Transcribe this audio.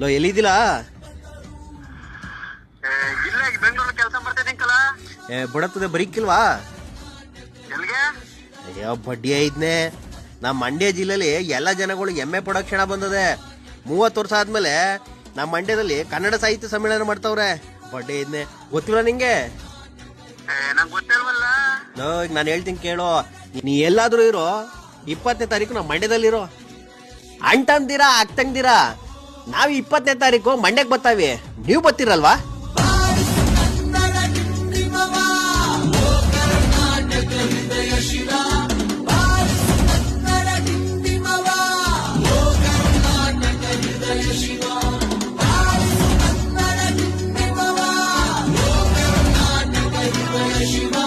Low ಎಲ್ಲಿದ್ದಿಲ್ಲ ಇಲ್ಲ ಕೆಲಸ ಏ ಬುಡತ್ತದೆ ಬರೀಕಿಲ್ವಾ ಎಲ್ಲಿಗೆ ಅಯ್ಯೋ ಬಡ್ಡಿ ಐದ್ನೆ ನಮ್ಮ ಮಂಡ್ಯ ಜಿಲ್ಲೆಲಿ ಎಲ್ಲ ಜನಗಳು ಎಮ್ಮೆ ಪಡೋ ಕ್ಷಣ ಬಂದದೆ. ಮೂವತ್ತು ವರ್ಷ ಆದ್ಮೇಲೆ ನಮ್ಮ ಮಂಡ್ಯದಲ್ಲಿ ಕನ್ನಡ ಸಾಹಿತ್ಯ ಸಮ್ಮೇಳನ ಮಾಡ್ತಾವ್ರೆ. ಬಡ್ಡಿ ಐದ್ನೆ ಗೊತ್ತಿಲ್ಲ ನಿಂಗೆ? ಲೋ, ಈಗ ನಾನು ಹೇಳ್ತೀನಿ ಕೇಳು. ನೀ ಎಲ್ಲಾದ್ರೂ ಇರೋ ಇಪ್ಪತ್ತನೇ ತಾರೀಕು ನಮ್ಮ ಮಂಡ್ಯದಲ್ಲಿರೋ. ಅಂಟಂದಿರಾ ಅಕ್ತಂದಿರಾ ನಾವು ಇಪ್ಪತ್ತನೇ ತಾರೀಕು ಮಂಡ್ಯಕ್ಕೆ ಬರ್ತಾವೆ ನೀವು ಬರ್ತೀರಲ್ವಾ ಶಿವ